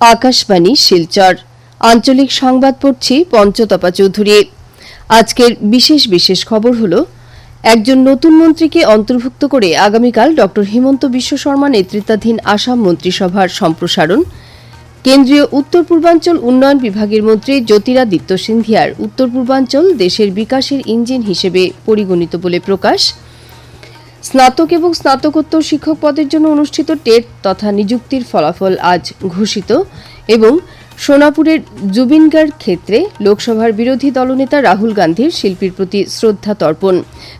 আকাশবাণী, শিলচর। আঞ্চলিক সংবাদ পড়ছি পঞ্চতপা চৌধুরী। আজকের বিশেষ বিশেষ খবর হল, একজন নতুন মন্ত্রীকে অন্তর্ভুক্ত করে আগামীকাল ড হিমন্ত বিশ্ব শর্মা নেতৃত্বাধীন আসাম মন্ত্রিসভার সম্প্রসারণ। কেন্দ্রীয় উত্তর পূর্বাঞ্চল উন্নয়ন বিভাগের মন্ত্রী জ্যোতিরাদিত্য সিন্ধিয়ার উত্তর পূর্বাঞ্চল দেশের বিকাশের ইঞ্জিন হিসেবে পরিগণিত বলে প্রকাশ। স্নাতক এবং স্নাতকোত্তর শিক্ষক পদের জন্য অনুষ্ঠিত টেট তথা নিযুক্তির ফলাফল আজ ঘোষিত এবং সোনাপুরের জুবিনগার ক্ষেত্রে লোকসভার বিরোধী দলনেতা রাহুল গান্ধীর শিল্পীর প্রতি শ্রদ্ধা তর্পণ।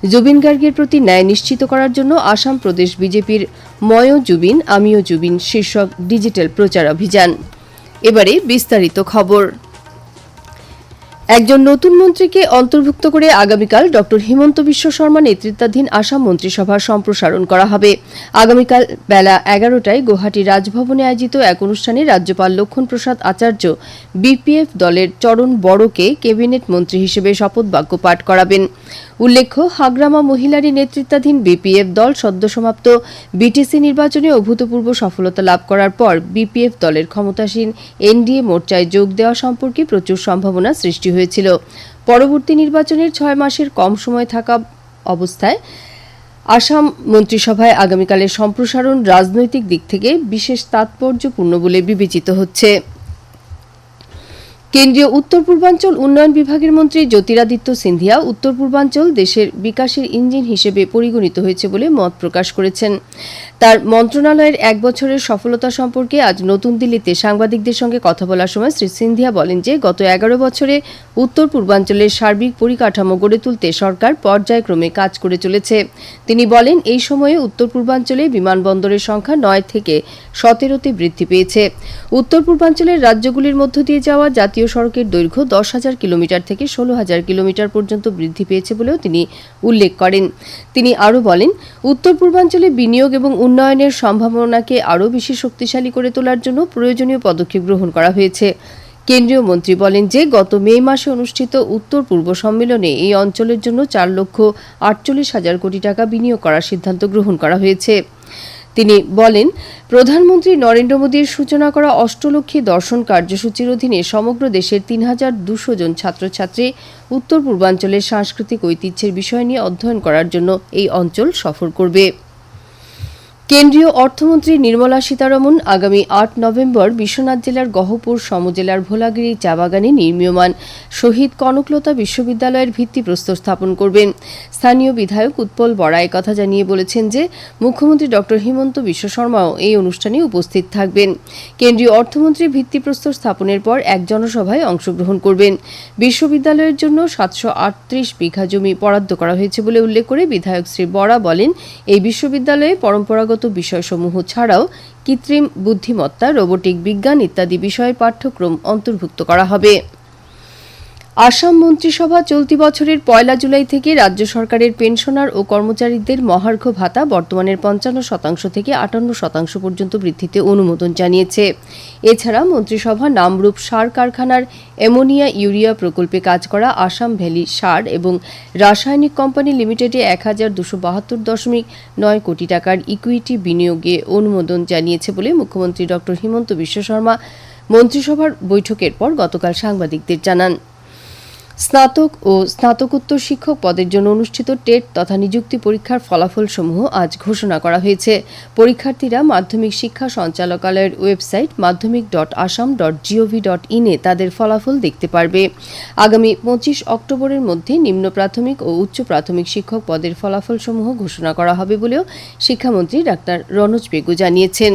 জুবিন গার্গের প্রতি ন্যায় নিশ্চিত করার জন্য আসাম প্রদেশ বিজেপির ময় জুবিন, আমিও জুবিন শীর্ষক ডিজিটাল প্রচার অভিযান। এবারে বিস্তারিত খবর। একজন নতুন মন্ত্রীকে অন্তর্ভুক্ত করে আগামীকাল ড হিমন্ত বিশ্ব শর্মা নেতৃত্বাধীন আসাম মন্ত্রিসভা সম্প্রসারণ করা হবে। আগামীকাল বেলা এগারোটায় গুয়াহাটি রাজভবনে আয়োজিত এক অনুষ্ঠানে রাজ্যপাল লক্ষণ প্রসাদ আচার্য, বিপিএফ দলের চরণ বড়কে ক্যাবিনেট মন্ত্রী হিসেবে শপথ বাক্য পাঠ করাবেন। উল্লেখ্য, হাগ্রামা মহিলারী নেতৃত্বাধীন বিপিএফ দল সদ্য সমাপ্ত। বিটিসি নির্বাচনে অভূতপূর্ব সফলতা লাভ করার পর বিপিএফ দলের ক্ষমতাসীন এনডিএ মোর্চায় যোগ দেওয়া সম্পর্কে প্রচুর সম্ভাবনা সৃষ্টি হয়েছিল। পরবর্তী নির্বাচনের ছয় মাসের কম সময় থাকা অবস্থায় আসাম মন্ত্রিসভায় আগামীকালের সম্প্রসারণ রাজনৈতিক দিক থেকে বিশেষ তাৎপর্যপূর্ণ বলে বিবেচিত হচ্ছে। কেন্দ্রীয় উত্তর পূর্বাঞ্চল উন্নয়ন বিভাগের মন্ত্রী জ্যোতিরাদিত্য সিন্ধিয়া উত্তর পূর্বাঞ্চল দেশের বিকাশের ইঞ্জিন হিসেবে পরিগণিত হয়েছে বলে মত প্রকাশ করেছেন। তার মন্ত্রণালয়ের এক বছরের সফলতা সম্পর্কে আজ নতুন দিল্লিতে সাংবাদিকদের সঙ্গে কথা বলার সময় শ্রী সিন্ধিয়া বলেন যে, গত এগারো বছরে উত্তর পূর্বাঞ্চলের সার্বিক পরিকাঠামো গড়ে তুলতে সরকার পর্যায়ক্রমে কাজ করে চলেছে। তিনি বলেন, এই সময়ে উত্তর পূর্বাঞ্চলে বিমানবন্দরের সংখ্যা নয় থেকে সতেরোতে বৃদ্ধি পেয়েছে। উত্তর পূর্বাঞ্চলের রাজ্যগুলির মধ্য দিয়ে যাওয়া জাতীয় সড়কের দৈর্ঘ্য দশ হাজার কিলোমিটার থেকে ষোলো হাজার কিলোমিটার পর্যন্ত বৃদ্ধি পেয়েছে বলেও তিনি উল্লেখ করেন। তিনি আরও বলেন, উত্তর পূর্বাঞ্চলে বিনিয়োগ এবং উন্নয়নের সম্ভাবনাকে আরও বেশি শক্তিশালী করে তোলার জন্য প্রয়োজনীয় পদক্ষেপ গ্রহণ করা হয়েছে। কেন্দ্রীয় মন্ত্রী বলেন যে, গত মে মাসে অনুষ্ঠিত উত্তর পূর্ব সম্মেলনে এই অঞ্চলের জন্য চার লক্ষ আটচল্লিশ হাজার কোটি টাকা বিনিয়োগ করার সিদ্ধান্ত গ্রহণ করা হয়েছে। তিনি বলেন, প্রধানমন্ত্রী নরেন্দ্র মোদীর সূচনা করা অষ্টলক্ষী দর্শন কার্যসূচির অধীনে সমগ্র দেশের তিন হাজার দুশো জন ছাত্রছাত্রী উত্তর পূর্বাঞ্চলের সাংস্কৃতিক ঐতিহ্যের বিষয় নিয়ে অধ্যয়ন করার জন্য এই অঞ্চল সফর করবে। কেন্দ্রীয় অর্থমন্ত্রী নির্মলা সীতারমন আগামী আট নভেম্বর বিশ্বনাথ জেলার গহপুর সমজেলার ভোলাগিরি চা বাগানে নির্মীয়মান শহীদ কনকলতা বিশ্ববিদ্যালয়ের ভিত্তিপ্রস্তর স্থাপন করবেন। স্থানীয় বিধায়ক উৎপল বড়া কথা জানিয়ে বলেছেন যে, মুখ্যমন্ত্রী ড. হিমন্ত বিশ্ব শর্মাও এই অনুষ্ঠানে উপস্থিত থাকবেন। কেন্দ্রীয় অর্থমন্ত্রী ভিত্তিপ্রস্তর স্থাপনের পর এক জনসভায় অংশগ্রহণ করবেন। বিশ্ববিদ্যালয়ের জন্য সাতশো আটত্রিশ বিঘা জমি বরাদ্দ করা হয়েছে বলে উল্লেখ করে বিধায়ক শ্রী বড়া বলেন, এই বিশ্ববিদ্যালয়ে পরম্পরাগত বিষয়সমূহ ছাড়াও কৃত্রিম বুদ্ধিমত্তা রোবোটিক বিজ্ঞান ইত্যাদি বিষয়ের পাঠ্যক্রম অন্তর্ভুক্ত করা হবে। আসাম মন্ত্রিসভা চলতি বছরের পয়লা জুলাই থেকে রাজ্য সরকারের পেনশনার ও কর্মচারীদের মহার্ঘ ভাতা বর্তমানের পঞ্চান্ন শতাংশ থেকে আটান্ন শতাংশ পর্যন্ত বৃদ্ধিতে অনুমোদন জানিয়েছে। এছাড়া মন্ত্রিসভা নামরূপ সার কারখানার অ্যামোনিয়া ইউরিয়া প্রকল্পে কাজ করা আসাম ভ্যালি সার এবং রাসায়নিক কোম্পানি লিমিটেডে এক হাজার দুশো বাহাত্তর দশমিক নয় কোটি টাকার ইকুইটি বিনিয়োগে অনুমোদন জানিয়েছে বলে মুখ্যমন্ত্রী ড হিমন্ত বিশ্ব শর্মা মন্ত্রিসভার বৈঠকের পর গতকাল সাংবাদিকদের জানান। স্নাতক ও স্নাতকোত্তর শিক্ষক পদের জন্য অনুষ্ঠিত টেট তথা নিযুক্তি পরীক্ষার ফলাফলসমূহ আজ ঘোষণা করা হয়েছে। পরীক্ষার্থীরা মাধ্যমিক শিক্ষা সঞ্চালকালয়ের website Madhyamik dot Assam dot GOV dot ইনে তাদের ফলাফল দেখতে পারবে। আগামী পঁচিশ অক্টোবরের মধ্যে নিম্ন প্রাথমিক ও উচ্চ প্রাথমিক শিক্ষক পদের ফলাফলসমূহ ঘোষণা করা হবে বলেও শিক্ষামন্ত্রী ডাক্তার রনোজ বেগু জানিয়েছেন।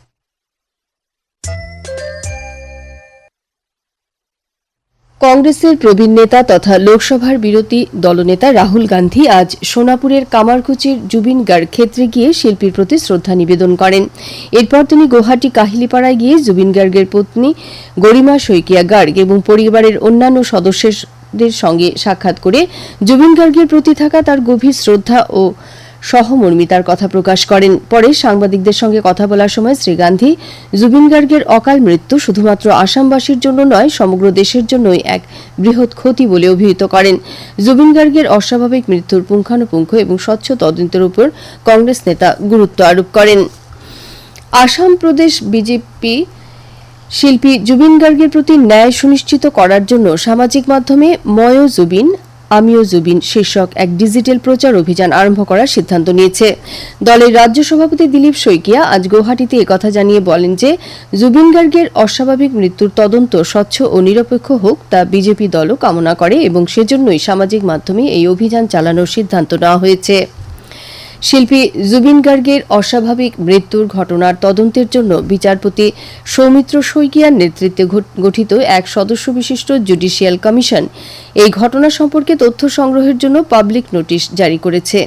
কংগ্রেসের প্রবীণ নেতা তথা লোকসভার বিরোধী দলনেতা রাহুল গান্ধী আজ সোনাপুরের কামারকুচির জুবিনগার ক্ষেত্রে গিয়ে শিল্পীর প্রতি শ্রদ্ধা নিবেদন করেন। এরপর তিনি গুয়াহাটি কাহিলিপাড়ায় গিয়ে জুবিন গার্গের পত্নী গরিমা শইকিয়া গার্গ এবং পরিবারের অন্যান্য সদস্যদের সঙ্গে সাক্ষাৎ করে জুবিন গার্গের প্রতি থাকা তার গভীর শ্রদ্ধা ও সহমর্মিতার কথা প্রকাশ করেন। পরে সাংবাদিকদের সঙ্গে কথা বলার সময় শ্রী গান্ধী জুবিন গার্গের অকাল মৃত্যু শুধুমাত্র আসামবাসীর জন্য নয়, সমগ্র দেশের জন্যই এক বৃহৎ ক্ষতি বলে অভিহিত করেন। জুবিন গার্গের অস্বাভাবিক মৃত্যুর পুঙ্খানুপুঙ্খ এবং স্বচ্ছ তদন্তের উপর কংগ্রেস নেতা গুরুত্ব আরোপ করেন। আসাম প্রদেশ বিজেপি শিল্পী জুবিন গার্গের প্রতি ন্যায় সুনিশ্চিত করার জন্য সামাজিক মাধ্যমে ময় জুবিন আমিও জুবিন শীর্ষক এক ডিজিটাল প্রচার অভিযান আরম্ভ করার সিদ্ধান্ত নিয়েছে। দলের রাজ্য সভাপতি দিলীপ শইকিয়া আজ গৌহাটিতে একথা জানিয়ে বলেন যে, জুবিন গার্গের অস্বাভাবিক মৃত্যুর তদন্ত স্বচ্ছ ও নিরপেক্ষ হোক তা বিজেপি দলও কামনা করে এবং সেজন্যই সামাজিক মাধ্যমে এই অভিযান চালানোর সিদ্ধান্ত নেওয়া হয়েছে। শিল্পী জুবিন গার্গের অস্বাভাবিক মৃত্যুর ঘটনার তদন্তের জন্য বিচারপতি সৌমিত্র শইকিয়ার নেতৃত্বে গঠিত এক সদস্য বিশিষ্ট জুডিশিয়াল কমিশন এই ঘটনা সম্পর্কে তথ্য সংগ্রহের জন্য পাবলিক নোটিশ জারি করেছে।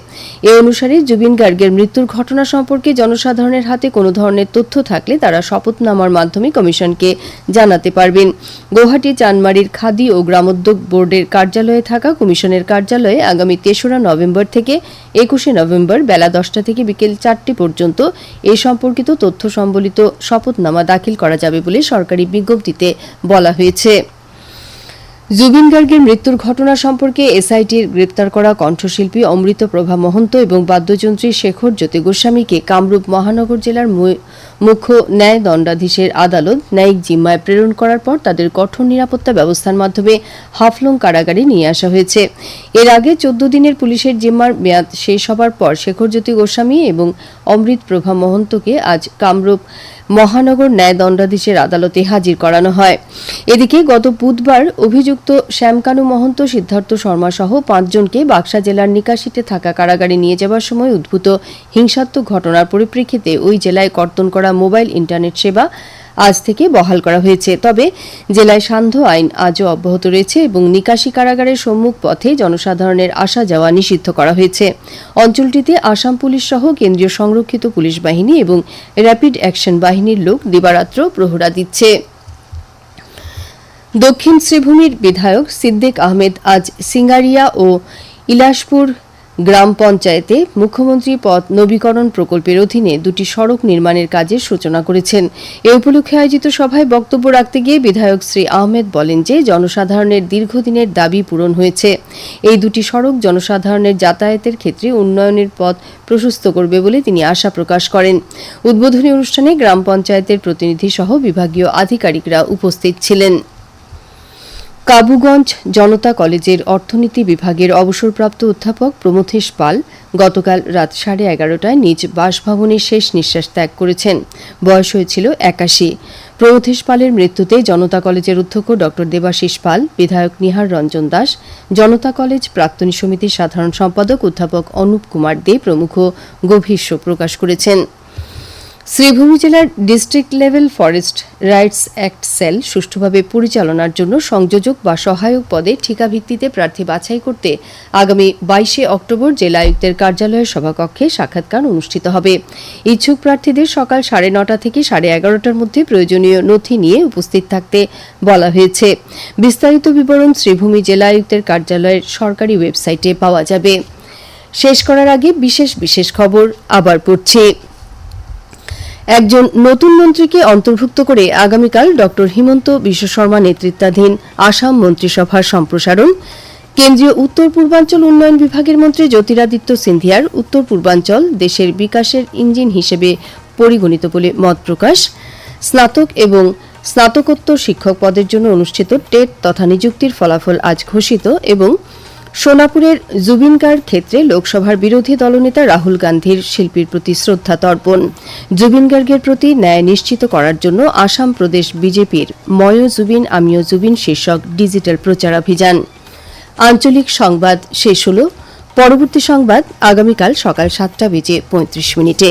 এ অনুসারে জুবিন গার্গের মৃত্যুর ঘটনা সম্পর্কে জনসাধারণের হাতে কোনো ধরনের তথ্য থাকলে তারা শপথনামার মাধ্যমে কমিশনকে জানাতে পারবেন। গৌহাটি, চানমারির খাদি ও গ্রামোদ্যোগ বোর্ডের কার্যালয়ে থাকা কমিশনের কার্যালয়ে আগামী তেসরা নভেম্বর থেকে একুশে নভেম্বর বেলা দশটা থেকে বিকেল চারটে পর্যন্ত এ সম্পর্কিত তথ্য সম্বলিত শপথনামা দাখিল করা যাবে বলে সরকারি বিজ্ঞপ্তিতে বলা হয়েছে। জুবিন গার্গের মৃত্যুর ঘটনা সম্পর্কে এসআইটির গ্রেপ্তার করা কণ্ঠশিল্পী অমৃত প্রভা মহন্ত এবং বাদ্যযন্ত্রী শেখর জ্যোতি গোস্বামীকে কামরূপ মহানগর জেলার মুখ্য ন্যায় দণ্ডাধীশের আদালত ন্যায়িক জিম্মায় প্রেরণ করার পর তাদের কঠোর নিরাপত্তা ব্যবস্থার মাধ্যমে হাফলং কারাগারে নিয়ে আসা হয়েছে। এর আগে চোদ্দ দিনের পুলিশের জিম্মার মেয়াদ শেষ হবার পর শেখর জ্যোতি গোস্বামী এবং অমৃত প্রভা মহন্তকে আজ কামরূপ মহানগর ন্যায় দণ্ডাধীশের আদালতে হাজির করানো হয়। এদিকে গত বুধবার অভিযুক্ত শ্যামকানু মহন্ত, সিদ্ধার্থ শর্মা সহ পাঁচজনকে বাক্সা জেলার নিকাশিতে থাকা কারাগারে নিয়ে যাওয়ার সময় উদ্ভূত হিংসাত্মক ঘটনার পরিপ্রেক্ষিতে ওই জেলায় কর্তন করা মোবাইল ইন্টারনেট সেবা আজ থেকে বহাল করা হয়েছে। তবে জেলায় সান্ধ্য আইন আজও অব্যাহত রয়েছে এবং নিকাশি কারাগারের সম্মুখ পথে জনসাধারণের আসা যাওয়া নিষিদ্ধ করা হয়েছে। অঞ্চলটিতে আসাম পুলিশ সহ কেন্দ্রীয় সংরক্ষিত পুলিশ বাহিনী এবং র্যাপিড অ্যাকশন বাহিনীর লোক দিবারাত্র প্রহরা দিচ্ছে। দক্ষিণ শ্রীভূমির বিধায়ক সিদ্দিক আহমেদ আজ সিঙ্গারিয়া ও ইলাসপুর গ্রাম পঞ্চায়েতে মুখ্যমন্ত্রী পথ নবীকরণ প্রকল্পের অধীনে দুটি সড়ক নির্মাণের কাজের সূচনা করেছেন। এ উপলক্ষে আয়োজিত সভায় বক্তব্য রাখতে গিয়ে বিধায়ক শ্রী আহমেদ বলেন যে, জনসাধারণের দীর্ঘদিনের দাবি পূরণ হয়েছে। এই দুটি সড়ক জনসাধারণের যাতায়াতের ক্ষেত্রে উন্নয়নের পথ প্রশস্ত করবে বলে তিনি আশা প্রকাশ করেন। উদ্বোধনী অনুষ্ঠানে গ্রাম পঞ্চায়েতের প্রতিনিধি সহ বিভাগীয় আধিকারিকরা উপস্থিত ছিলেন। কাবুগঞ্জ জনতা কলেজের অর্থনীতি বিভাগের অবসরপ্রাপ্ত অধ্যাপক প্রমথেশ পাল গতকাল রাত সাড়ে এগারোটায় নিজ বাসভবনে শেষ নিঃশ্বাস ত্যাগ করেছেন। বয়স হয়েছিল একাশি। প্রমথেশ পালের মৃত্যুতে জনতা কলেজের অধ্যক্ষ ড. দেবাশিস পাল, বিধায়ক নিহার রঞ্জন দাস, জনতা কলেজ প্রাক্তনী সমিতির সাধারণ সম্পাদক অধ্যাপক অনুপ কুমার দে প্রমুখ গভীর শোক প্রকাশ করেছেন। শ্রীভূমি জেলার district level forest rights act cell সুষ্ঠুভাবে পরিচালনার জন্য সংযোজক বা সহায়ক পদে ঠিকা ভিত্তিতে প্রার্থী বাছাই করতে আগামী বাইশে অক্টোবর জেলা আয়ুক্তের কার্যালয়ের সভাকক্ষে সাক্ষাৎকার অনুষ্ঠিত হবে। ইচ্ছুক প্রার্থীদের সকাল সাড়ে নটা থেকে সাড়ে এগারোটার মধ্যে প্রয়োজনীয় নথি নিয়ে উপস্থিত থাকতে বলা হয়েছে। বিস্তারিত বিবরণ শ্রীভূমি জেলা আয়ুক্তের কার্যালয়ের সরকারি ওয়েবসাইটে পাওয়া যাবে। শেষ করার আগে বিশেষ বিশেষ খবর আবার পড়ছে। একজন নতুন মন্ত্রীকে অন্তর্ভুক্ত করে আগামীকাল ডক্টর হিমন্ত বিশ্ব শর্মা নেতৃত্বাধীন আসাম মন্ত্রিসভার সম্প্রসারণ। কেন্দ্রীয় উত্তর পূর্বাঞ্চল উন্নয়ন বিভাগের মন্ত্রী জ্যোতিরাদিত্য সিন্ধিয়ার উত্তর পূর্বাঞ্চল দেশের বিকাশের ইঞ্জিন হিসেবে পরিগণিত বলে মত প্রকাশ। স্নাতক এবং স্নাতকোত্তর শিক্ষক পদের জন্য অনুষ্ঠিত টেট তথা নিযুক্তির ফলাফল আজ ঘোষিত এবং সোনাপুরের জুবিনকার ক্ষেত্রে লোকসভার বিরোধী দলনেতা রাহুল গান্ধীর শিল্পীর প্রতি শ্রদ্ধা তর্পণ। জুবিন গার্গের প্রতি ন্যায় নিশ্চিত করার জন্য আসাম প্রদেশ বিজেপির ময় জুবিন, আমিও জুবিন শীর্ষক ডিজিটাল প্রচারাভিযান। আঞ্চলিক সংবাদ শেষ হল। পরবর্তী সংবাদ আগামীকাল সকাল সাতটা বেজে পঁয়ত্রিশ মিনিটে।